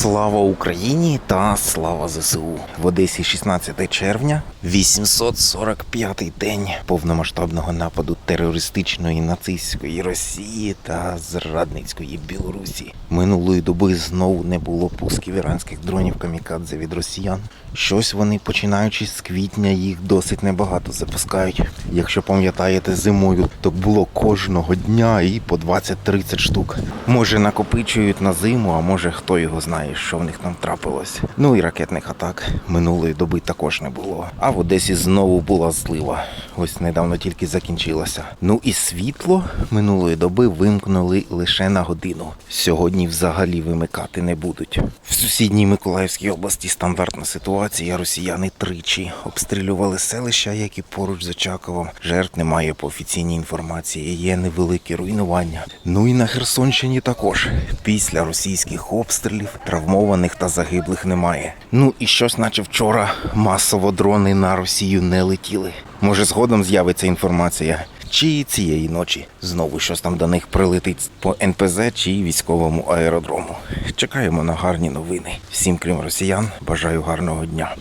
Слава Україні та слава ЗСУ. В Одесі 16 червня, 845-й день повномасштабного нападу терористичної нацистської Росії та зрадницької Білорусі. Минулої доби знову не було пусків іранських дронів камікадзе від росіян. Щось вони, починаючи з квітня, їх досить небагато запускають. Якщо пам'ятаєте, зимою то було кожного дня і по 20-30 штук. Може накопичують на зиму, а може хто його знає, що в них там трапилось. Ну і ракетних атак минулої доби також не було. А в Одесі знову була злива. Ось недавно тільки закінчилася. Ну і світло минулої доби вимкнули лише на годину. Сьогодні взагалі вимикати не будуть. В сусідній Миколаївській області стандартна ситуація. Росіяни тричі обстрілювали селища, які поруч з Очаковом. Жертв немає по офіційній інформації. Є невеликі руйнування. Ну і на Херсонщині також. Після російських обстрілів травмованих та загиблих немає. Ну і щось, наче вчора, масово дрони на Росію не летіли. Може, згодом з'явиться інформація. Чи цієї ночі знову щось там до них прилетить по НПЗ чи військовому аеродрому. Чекаємо на гарні новини. Всім, крім росіян, бажаю гарного дня.